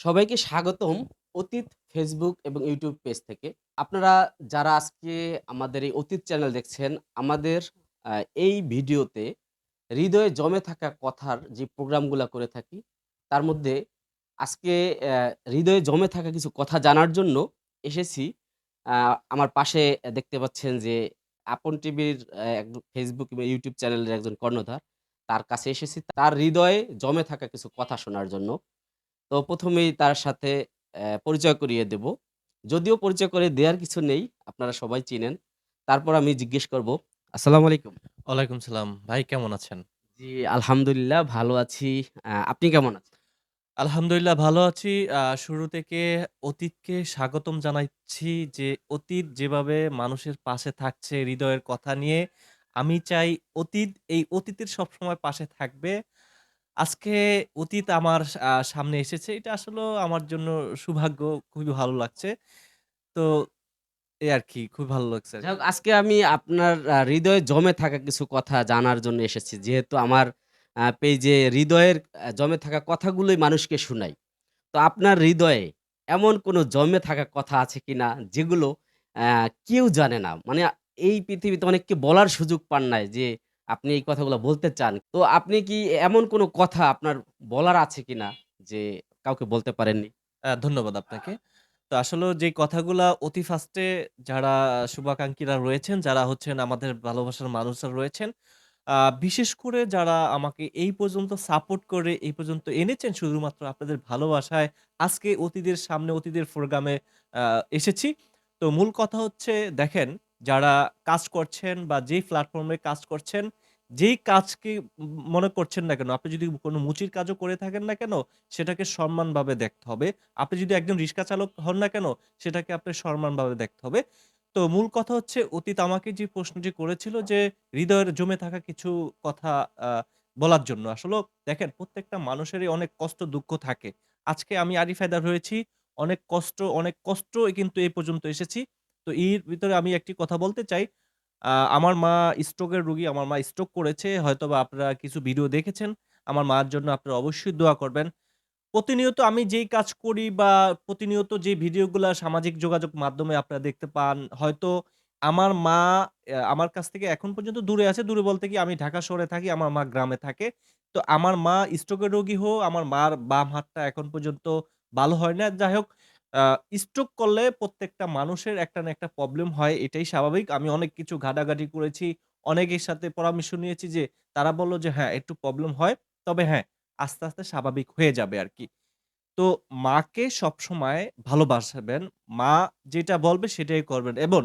সবাইকে স্বাগতম অতীত ফেসবুক এবং ইউটিউব পেজ থেকে। আপনারা যারা আজকে আমাদের এই অতীত চ্যানেল দেখছেন, আমাদের এই ভিডিওতে হৃদয়ে জমে থাকা কথার যে প্রোগ্রামগুলো করে থাকি, তার মধ্যে আজকে হৃদয়ে জমে থাকা কিছু কথা জানার জন্য এসেছি। আমার পাশে দেখতে পাচ্ছেন যে আপন টিভির অ্যা এক ফেসবুক এবং ইউটিউব চ্যানেলের একজন কর্ণধার। তার কাছে এসেছি তার হৃদয়ে জমে থাকা কিছু কথা শোনার জন্য। তো প্রথমেই তার সাথে পরিচয় করিয়ে দেব। যদিও পরিচয় করে দেয়ার কিছু নেই, আপনারা সবাই চিনেন। তারপর আমি জিজ্ঞেস করব, আসসালামু আলাইকুম। ওয়ালাইকুম সালাম। ভাই কেমন আছেন? জি, আলহামদুলিল্লাহ ভালো আছি। আপনি কেমন আছেন? আলহামদুলিল্লাহ ভালো আছি। শুরু থেকে অতীতকে স্বাগতম জানাচ্ছি যে অতীত যেভাবে মানুষের পাশে থাকছে হৃদয়ের কথা নিয়ে, আমি চাই অতীত এই অতীতের সবসময় পাশে থাকবে। আজকে অতীত আমার সামনে এসেছে। এটা আসলেও আমার জন্য সৌভাগ্য। খুবই ভালো লাগছে। তো এই আরকি, খুবই ভালো লাগছে আজকে আমি আপনার হৃদয়ে জমে থাকা কিছু কথা জানার জন্য এসেছি। যেহেতু আমার আ পেইজে হৃদয়ের জমে থাকা কথাগুলোই মানুষকে শুনাই। তো আপনার হৃদয়ে এমন কোনো জমে থাকা কথা আছে কিনা, যেগুলো কেউ জানে না? মানে এই পৃথিবীতে অনেককে বলার সুযোগ পান নাই যে আপনি এই কথাগুলো বলতে চান। তো আপনি কি এমন কোনো কথা আপনার বলার আছে কিনা যে কাউকে বলতে পারেননি? ধন্যবাদ আপনাকে। তো আসলে যে কথাগুলা অতি ফার্স্টে যারা শুভাকাঙ্ক্ষীরা রয়েছেন, যারা হচ্ছেন আমাদের ভালোবাসার মানুষরা রয়েছেন, বিশেষ করে যারা আমাকে এই পর্যন্ত সাপোর্ট করে এই পর্যন্ত এনেছেন শুধুমাত্র আপনাদের ভালোবাসায় আজকে অতীতের সামনে অতীতের প্রোগ্রামে এসেছি। তো মূল কথা হচ্ছে দেখেন যারা কাজ করছেন বা যেই প্ল্যাটফর্মে কাজ করছেন, যেই কাজকে মনে করছেন না কেন, আপনি যদি কোনো মুচির কাজও করে থাকেন না কেন, সেটাকে সম্মানভাবে দেখতে হবে। আপনি যদি একজন রিক্সা চালক হন না কেন, সেটাকে আপনার সম্মানভাবে দেখতে হবে। তো মূল কথা হচ্ছে অতীত আমাকে যে প্রশ্নটি করেছিল যে হৃদয়ের জমে থাকা কিছু কথা বলার জন্য। আসলেও দেখেন প্রত্যেকটা মানুষেরই অনেক কষ্ট দুঃখ থাকে। আজকে আমি আরিফ হায়দার হয়েছি। অনেক কষ্ট, অনেক কষ্টই কিন্তু এই পর্যন্ত এসেছি। তো এর ভিতরে আমি একটি কথা বলতে চাই। আমার মা স্ট্রোকের রোগী। আমার মা স্ট্রোক করেছে। হয়তোবা আপনারা কিছু ভিডিও দেখেছেন। আমার মার জন্য আপনারা অবশ্যই দোয়া করবেন। প্রতিনিয়ত আমি যেই কাজ করি বা প্রতিনিয়ত যে ভিডিওগুলা সামাজিক যোগাযোগ মাধ্যমে আপনারা দেখতে পান, হয়তো আমার মা আমার কাছ থেকে এখন পর্যন্ত দূরে আছে। দূরে বলতে কি আমি ঢাকা শহরে থাকি, আমার মা গ্রামে থাকে। তো আমার মা স্ট্রোকের রোগী হয়েও আমার মার বাম হাতটা এখন পর্যন্ত ভালো হয় না। যাই হোক স্ট্রোক করলে প্রত্যেকটা মানুষের একটা না একটা প্রবলেম হয়, এটাই স্বাভাবিক। আমি অনেক কিছু ঘাটাঘাটি করেছি। অনেকের সাথে পরামর্শ নিয়েছি যে তারা বলল যে, "হ্যাঁ, একটু প্রবলেম হয়। তবে হ্যাঁ, আস্তে, আস্তে স্বাভাবিক হয়ে যাবে আরকি। তো মাকে সবসময় ভালোবাসাবেন। মা যেটা বলবে সেটাই করবেন এবং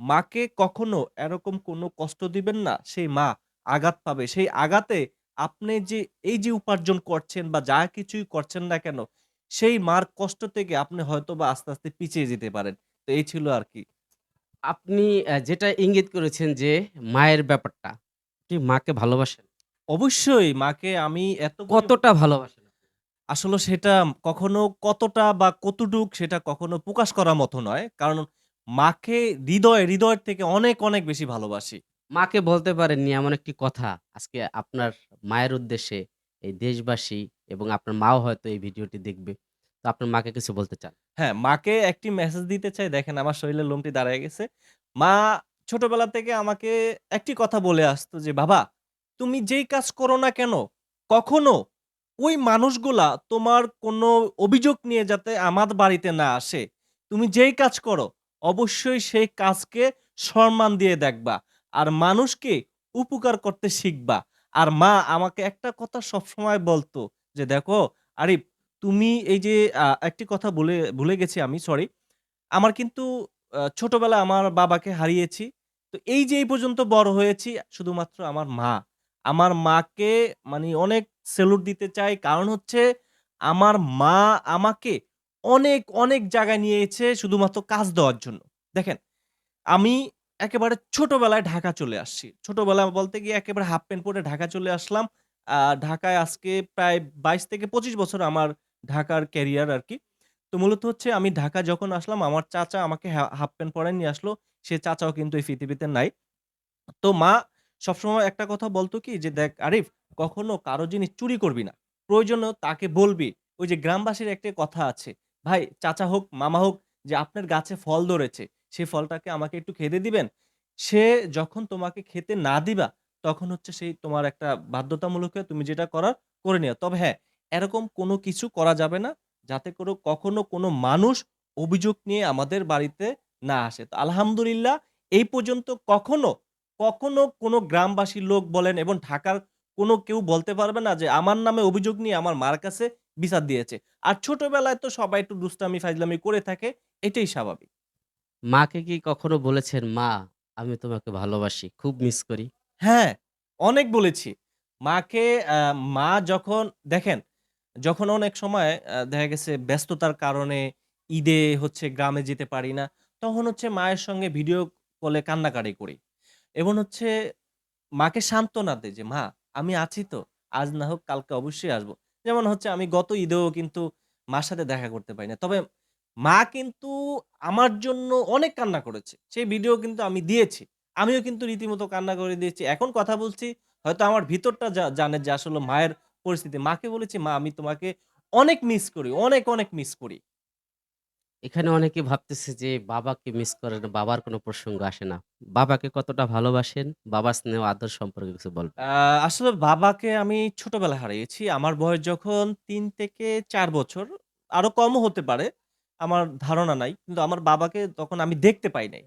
মাকে কখনো এরকম কোনো কষ্ট দিবেন না, সেই মা আঘাত পাবে। সেই আঘাতে আপনি যে এই যে উপার্জন করছেন বা যা কিছুই করছেন না কেন, সেই মার কষ্ট থেকে আপনি হয়তোবা আস্তে, আস্তে পিছিয়ে যেতে পারেন। তো এই ছিল আরকি। আপনি অ্যা যেটা ইঙ্গিত করেছেন যে মায়ের ব্যাপারটা। আপনি মাকে ভালোবাসেন? অবশ্যই মাকে আমি এত পরি কতটা ভালোবাসেন? আসলে সেটা কখনো কতটা বা কতটুক সেটা কখনো প্রকাশ করার মতো নয়। কারণ মাকে হৃদয়, হৃদয়ের থেকে অনেক, অনেক বেশি ভালোবাসি। মাকে বলতে পারেননি এমন একটি কথা আজকে আপনার মায়ের উদ্দেশ্যে এই দেশবাসী এবং আপনার মাও হয়তো এই ভিডিওটি দেখবে। তো আপনার মাকে কিছু বলতে চান? হ্যাঁ, মাকে একটি মেসেজ দিতে চাই। দেখেন আমার শরীরের লোমটি দাঁড়ায় গেছে। মা ছোটবেলা থেকে আমাকে একটি কথা বলে আসতো যে, "বাবা, তুমি যেই কাজ করো না কেন, কখনো ওই মানুষগুলা তোমার কোনো অভিযোগ নিয়ে যাতে আমার বাড়িতে না আসে। তুমি যেই কাজ করো, অবশ্যই সেই কাজকে সম্মান দিয়ে দেখবা। আর মানুষকে উপকার করতে শিখবা।" আর মা আমাকে একটা কথা সবসময় বলতো যে, "দেখো আরিফ তুমি এই যে একটি কথা বলে ভুলে গেছি আমি সরি। আমার কিন্তু আ ছোটবেলায় আমার বাবাকে হারিয়েছি। তো এই যে এই পর্যন্ত বড় হয়েছি শুধুমাত্র আমার মা। আমার মাকে মানে অনেক সেলুট দিতে চাই। কারণ হচ্ছে আমার মা আমাকে অনেক, অনেক জায়গায় নিয়েছে শুধুমাত্র কাজ দেওয়ার জন্য। দেখেন আমি একেবারে ছোটবেলায় ঢাকা চলে আসছি। ছোটবেলা বলতে গিয়ে একেবারে হাফ প্যান্ট পরে ঢাকা চলে আসলাম। ঢাকায় আজকে প্রায় ২২ থেকে ২৫ বছর আমার ঢাকার ক্যারিয়ার আরকি। তো মূলত হচ্ছে আমি ঢাকা যখন আসলাম আমার চাচা আমাকে হাফ প্যান্ট পরায় নিয়ে আসলো। সে চাচাও কিন্তু এই পৃথিবীতে নাই। তো মা সবসময় একটা কথা বলতো কি যে, "দেখ আরিফ কখনো কারও জিনিস চুরি করবি না। প্রয়োজনেও তাকে বলবি ওই যে গ্রামবাসীর একটা কথা আছে, "ভাই চাচা হোক, মামা হোক যে আপনার গাছে ফল ধরেছে, সেই ফলটাকে আমাকে একটু খেতে দিবেন?" সে যখন তোমাকে খেতে না দিবা, তখন হচ্ছে সেই তোমার একটা বাধ্যতামূলক তুমি যেটা করার করে নিও। তবে হ্যাঁ, এরকম কোনো কিছু করা যাবে না, যাতে করে কখনো কোনো মানুষ অভিযোগ নিয়ে আমাদের বাড়িতে না আসে। তো আলহামদুলিল্লাহ এই পর্যন্ত কখনো, কখনো কোনো গ্রামবাসীর লোক বলেন এবং ঢাকার কোনো কেউ বলতে পারবে না যে আমার নামে অভিযোগ নিয়ে আমার মার কাছে বিচার দিয়েছে। আর ছোটবেলায় তো সবাই একটু দুষ্টামি ফাইজলামি করে থাকে, এটাই স্বাভাবিক। মাকে কি কখনো বলেছেন, "মা, আমি তোমাকে ভালোবাসি, খুব মিস করি"? হ্যাঁ, অনেক বলেছি। মাকে আ মা যখন দেখেন, যখন অনেক সময় আ দেখা গেছে ব্যস্ততার কারণে ঈদে হচ্ছে গ্রামে যেতে পারি না, তখন হচ্ছে মায়ের সঙ্গে ভিডিও কলে কান্নাকাটি করি। এবং হচ্ছে মাকে সান্ত্বনা দেই যে, "মা, আমি আছি তো। আজ না হোক কালকে অবশ্যই আসব।" যেমন হচ্ছে আমি গত ঈদেও কিন্তু মার সাথে দেখা করতে পারি না। তবে মা কিন্তু আমার জন্য অনেক কান্না করেছে। সেই ভিডিও কিন্তু আমি দিয়েছি। আমিও কিন্তু রীতিমতো কান্না করে দিয়েছি। এখন কথা বলছি, হয়তো আমার ভিতরটা জানে যে আসলে মায়ের পরিস্থিতি। মাকে বলেছি, "মা, আমি তোমাকে অনেক মিস করি। অনেক, অনেক মিস করি।" এখানে অনেকে ভাবতেছে যে বাবাকে মিস করে না, বাবার কোনো প্রসঙ্গ আসে না। বাবাকে কতটা ভালোবাসেন? বাবার স্নেহ আদর সম্পর্কে কিছু বলবেন? আ আসলে বাবাকে আমি ছোটবেলায় হারিয়েছি। আমার বয়স যখন তিন থেকে চার বছর, আরও কমও হতে পারে। আমার ধারণা নাই। কিন্তু আমার বাবাকে তখন আমি দেখতে পাই নাই।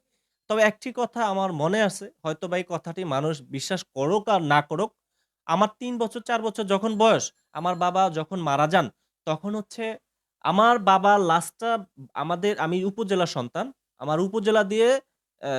তবে একটি কথা আমার মনে আছে, হয়তোবা এই কথাটি মানুষ বিশ্বাস করুক আর না করুক। আমার ৩ বছর ৪ বছর যখন বয়স, আমার বাবা যখন মারা যান, তখন হচ্ছে আমার বাবা লাশটা আমাদের আমি উপজেলার সন্তান। আমার উপজেলা দিয়ে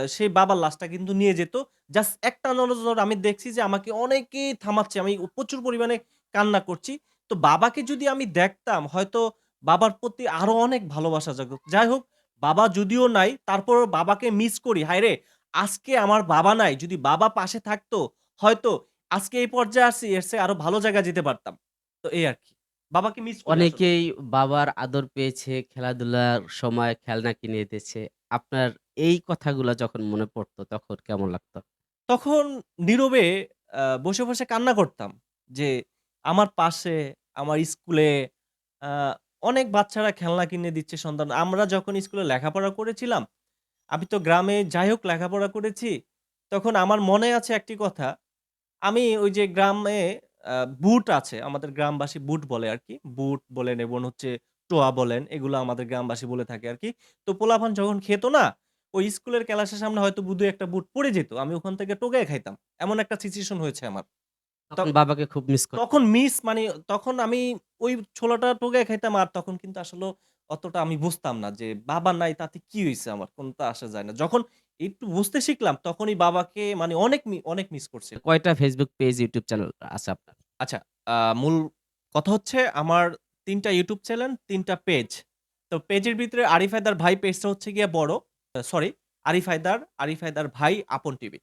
সেই বাবার লাশটা কিন্তু নিয়ে যেত। জাস্ট একটা নজর আমি দেখছি যে আমাকে অনেকেই থামাচ্ছে। আমি প্রচুর পরিমাণে কান্না করছি। তো বাবাকে যদি আমি দেখতাম হয়তো বাবার প্রতি আরও অনেক ভালোবাসা জাগত। যাই হোক বাবা যদিও নাই তারপর বাবাকে মিস করি। হায়রে! আজকে আমার বাবা নাই। যদি বাবা পাশে থাকতো হয়তো আজকে এই পর্যায়ে আসছি এর চেয়ে আরও ভালো জায়গায় যেতে পারতাম। তো এই আর কি বাবাকে মিস করি আসলে। অনেকেই বাবার আদর পেয়েছে, খেলাধুলার সময় খেলনা কিনে দিয়েছে। আপনার এই কথাগুলো যখন মনে পড়তো তখন কেমন লাগতো? তখন নীরবে বসে, বসে কান্না করতাম। যে আমার পাশে, আমার স্কুলে অনেক বাচ্চারা খেলনা কিনে দিচ্ছে সন্তান। আমরা যখন স্কুলে লেখাপড়া করেছিলাম, আমি তো গ্রামে যাই হোক লেখাপড়া করেছি। তখন আমার মনে আছে একটি কথা। আমি ওই যে গ্রামে বুট আছে। আমাদের গ্রামবাসী বুট বলে আর কি বুট বলেন এবং হচ্ছে টোয়া বলেন। এগুলো আমাদের গ্রামবাসী বলে থাকে আর কি তো পোলাপান যখন খেত না, ওই স্কুলের ক্লাসের সামনে হয়তো বু ২-১ বুট পড়ে যেত। আমি ওখান থেকে টোকায় খাইতাম। এমন একটা সিচুয়েশন হয়েছে আমার। তখন বাবাকে খুব মিস করতেন। তখন মিস মানে তখন আমি ওই ছোলাটা টোকায় খাইতাম আর তখন কিন্তু আসলেও অতটা আমি বুঝতাম না যে বাবা নাই তাতে কি হইছে আমার কোনটা আসা যায় না। যখন একটু বুঝতে শিখলাম তখনই বাবাকে মানে অনেক মি অনেক মিস করছি। কয়টা Facebook পেজ, YouTube চ্যানেল আছে আপনার? আচ্ছা, আ মূল কথা হচ্ছে আমার ৩ টা YouTube চ্যানেল, ৩ টা পেজ। তো পেজের ভিতরে আরিফ হায়দার ভাই পেজটা হচ্ছে গিয়ে বড়। আ সরি আরিফ হায়দার, আরিফ হায়দার ভাই আপন টিভি।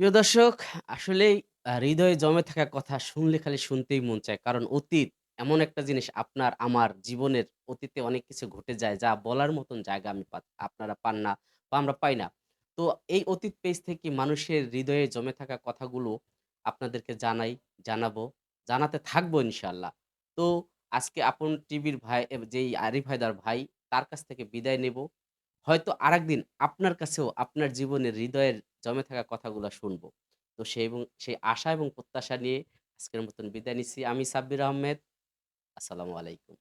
প্রিয় দর্শক, আসলেই হৃদয়ে জমে থাকা কথা শুনলে খালি শুনতেই মন চায়। কারণ অতীত এমন একটা জিনিস আপনার আমার জীবনের অতীতে অনেক কিছু ঘটে যায় যা বলার মতন জায়গা আমি আপনারা পান না বা আমরা পাই না। তো এই অতীত পেজ থেকে মানুষের হৃদয়ে জমে থাকা কথাগুলো আপনাদেরকে জানাই, জানাব, জানাতে থাকব ইনশাআল্লাহ। তো আজকে আপন টিভির ভাই যেই আরিফ হায়দার ভাই তার কাছ থেকে বিদায় নেব। হয়তো আরেকদিন আপনার কাছেও আপনার জীবনের হৃদয়ের জমে থাকা কথাগুলা শুনব। তো সেই এবং সেই আশা এবং প্রত্যাশা নিয়ে আজকের মতন বিদায় নিচ্ছি। আমি সাব্বির আহমেদ। আসসালামু আলাইকুম।